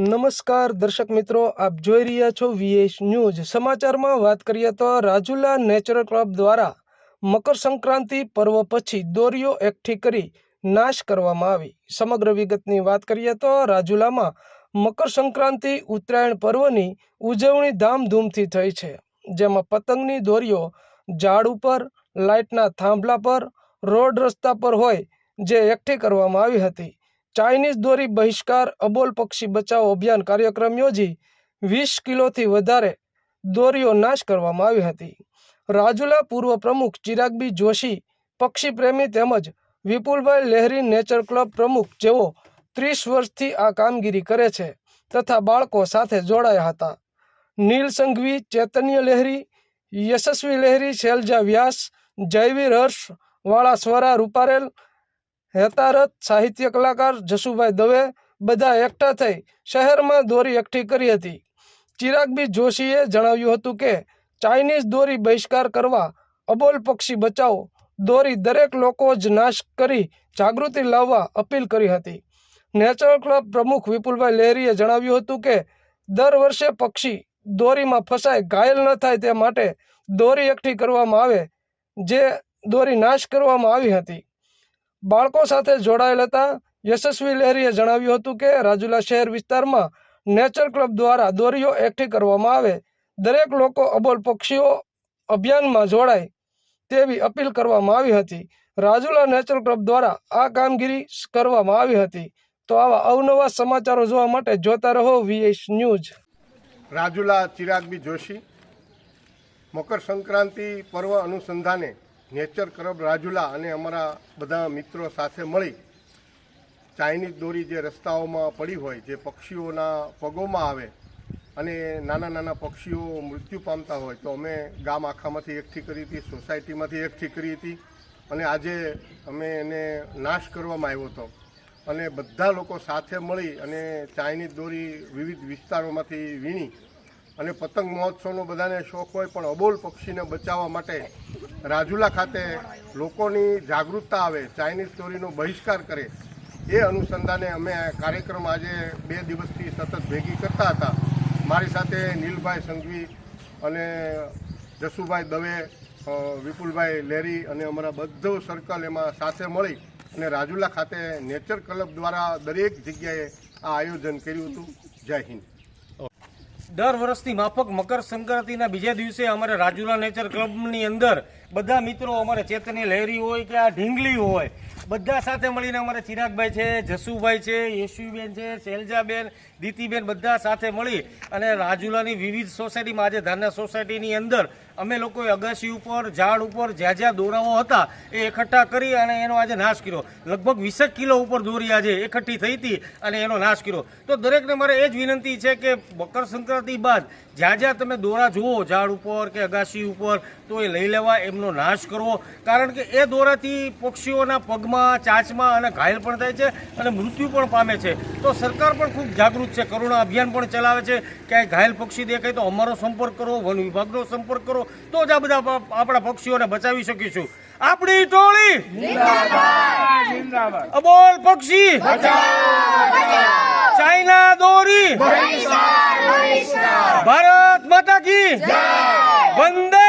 નમસ્કાર દર્શક મિત્રો, આપ જોઈ રહ્યા છો વીએસ ન્યૂઝ. સમાચારમાં વાત કરીએ તો રાજુલા નેચરલ ક્લબ દ્વારા મકર સંક્રાંતિ પર્વ પછી દોરીઓ એકઠી કરી નાશ કરવામાં આવી. સમગ્ર વિગતની વાત કરીએ તો રાજુલામાં મકર સંક્રાંતિ ઉત્તરાયણ પર્વની ઉજવણી ધામધૂમથી થઈ છે, જેમાં પતંગની દોરીઓ ઝાડ ઉપર, લાઇટના થાંભલા પર, રોડ રસ્તા પર હોય, જે એકઠી કરવામાં આવી હતી. ચાઇનીઝ દોરી બહિષ્કાર, અબોલ પક્ષી બચાવો અભિયાન કાર્યક્રમ યોજી વીસ કિલોથી વધારે દોરીઓ નાશ કરવામાં આવી હતી. રાજુલા પૂર્વ પ્રમુખ ચિરાગબી જોશી, પક્ષી પ્રેમી તેમજ વિપુલભાઈ લહેરી નેચર ક્લબ પ્રમુખ જેઓ ત્રીસ વર્ષથી આ કામગીરી કરે છે તથા બાળકો સાથે જોડાયા હતા. નીલ સંઘવી, ચૈતન્ય લહેરી, યશસ્વી લહેરી, શૈલજા વ્યાસ, જયવીર હર્ષ વાળા સ્વરા રૂપારેલ હેતારથ સાહિત્ય કલાકાર જસુભાઈ દવે બધા એકઠા થઈ શહેરમાં દોરી એકઠી કરી હતી. ચિરાગબી જોશીએ જણાવ્યું હતું કે, ચાઇનીઝ દોરી બહિષ્કાર કરવા અબોલ પક્ષી બચાવો. દોરી દરેક લોકો જ નાશ કરી, જાગૃતિ લાવવા અપીલ કરી હતી. નેચરલ ક્લબ પ્રમુખ વિપુલભાઈ લહેરીએ જણાવ્યું હતું કે, દર વર્ષે પક્ષી દોરીમાં ફસાય, ઘાયલ ન થાય તે માટે દોરી એકઠી કરવામાં આવે, જે દોરી નાશ કરવામાં આવી હતી. બાળકો સાથે જોડાયેલ હતા. યશસ્વી લહેરીએ જણાવ્યું હતું કે રાજુલા શહેર વિસ્તારમાં નેચર ક્લબ દ્વારા દોરીઓ એકઠી કરવામાં આવે. દરેક લોકો અબોલ પક્ષીઓ અભિયાનમાં જોડાય તેવી અપીલ કરવામાં આવી હતી. રાજુલા નેચર ક્લબ દ્વારા આ કામગીરી કરવામાં આવી હતી. તો આવા અવનવા સમાચારો જોવા માટે જોતા રહો V S news. Rajula Chirag B Joshi. Makar Sankranti પર્વ અનુસંધાને નેચર ક્લબ રાજુલા અને અમારા બધા મિત્રો સાથે મળી ચાઇનીઝ દોરી જે રસ્તાઓમાં પડી હોય, જે પક્ષીઓના પગોમાં આવે અને નાના નાના પક્ષીઓ મૃત્યુ પામતા હોય, તો અમે ગામ આખામાંથી એકઠી કરી હતી, સોસાયટીમાંથી એકઠી કરી હતી અને આજે અમે એને નાશ કરવામાં આવ્યો હતો. અને બધા લોકો સાથે મળી અને ચાઇનીઝ દોરી વિવિધ વિસ્તારોમાંથી વીણી અને પતંગ મહોત્સવનો બધાને શોખ હોય, પણ અબોલ પક્ષીને બચાવવા માટે રાજુલા ખાતે લોકોની જાગૃતતા આવે, ચાઇનીઝ ચોરીનો બહિષ્કાર કરે, એ અનુસંધાને અમે કાર્યક્રમ આજે બે દિવસથી સતત ભેગી કરતા હતા. મારી સાથે નીલભાઈ સંઘવી અને જસુભાઈ દવે વિપુલભાઈ લેરી અને અમારા બધો સર્કલ એમાં સાથે મળી અને રાજુલા ખાતે નેચર ક્લબ દ્વારા દરેક જગ્યાએ આ આયોજન કર્યું હતું. જય હિન્દ. દર વર્ષની માફક મકર સંક્રાંતિના બીજા દિવસે અમારે રાજુલા નેચર ક્લબની અંદર બધા મિત્રો અમારે ચેતની લહેરી હોય કે આ ઢીંગલી હોય, બધા સાથે મળીને અમારે ચિરાગભાઈ છે, જસુભાઈ છે, યશુબેન છે શૈલજાબેન દીતીબેન બધા સાથે મળી અને રાજુલાની વિવિધ સોસાયટીમાં આજે ધારના સોસાયટીની અંદર અમે લોકોએ અગાસી ઉપર, ઝાડ ઉપર જ્યાં જ્યાં દોરાઓ હતા એ એકઠા કરી અને એનો આજે નાશ કર્યો. લગભગ વીસેક કિલો ઉપર દોરી આજે એકઠી થઈ હતી અને એનો નાશ કર્યો. તો દરેકને મારે એ જ વિનંતી છે કે મકર સંક્રાંતિ બાદ જ્યાં જ્યાં તમે દોરા જુઓ, ઝાડ ઉપર કે અગાસી ઉપર, તો એ લઈ લેવા. એમનો નાશ કરવો કારણ કે એ દોરાથી પક્ષીઓના પગમાં ચાંચમાં અને ઘાયલ પણ થાય છે અને મૃત્યુ પણ પામે છે. તો સરકાર પણ ખૂબ જાગૃત છે. કરુણા અભિયાન પણ ચલાવે છે. ક્યાંય ઘાયલ પક્ષી દેખાય તો અમારો સંપર્ક કરો વન વિભાગનો સંપર્ક કરો તો જ આ બધા આપણા પક્ષીઓને બચાવી શકીશું. આપણી ટોળી! અબોલ પક્ષી! ચાઇના દોરી! ભારત માતા કી વંદે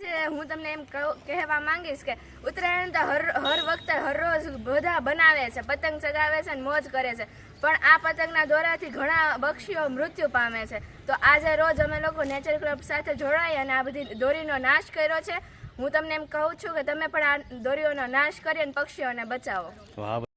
જે હું તમને એમ કહું- કહેવા માંગીશ કે ઉત્તરાયણ તો હર હર વખતે હરરોજ બધા બનાવે છે, પતંગ ચગાવે છે અને મોજ કરે છે. પણ આ પતંગના દોરાથી ઘણા પક્ષીઓ મૃત્યુ પામે છે. તો આજે રોજ અમે લોકો નેચર ક્લબ સાથે જોડાઈ અને આ બધી દોરીનો નાશ કર્યો છે. હું તમને એમ કહું છું કે તમે પણ આ દોરીઓનો નાશ કરી અને પક્ષીઓને બચાવો.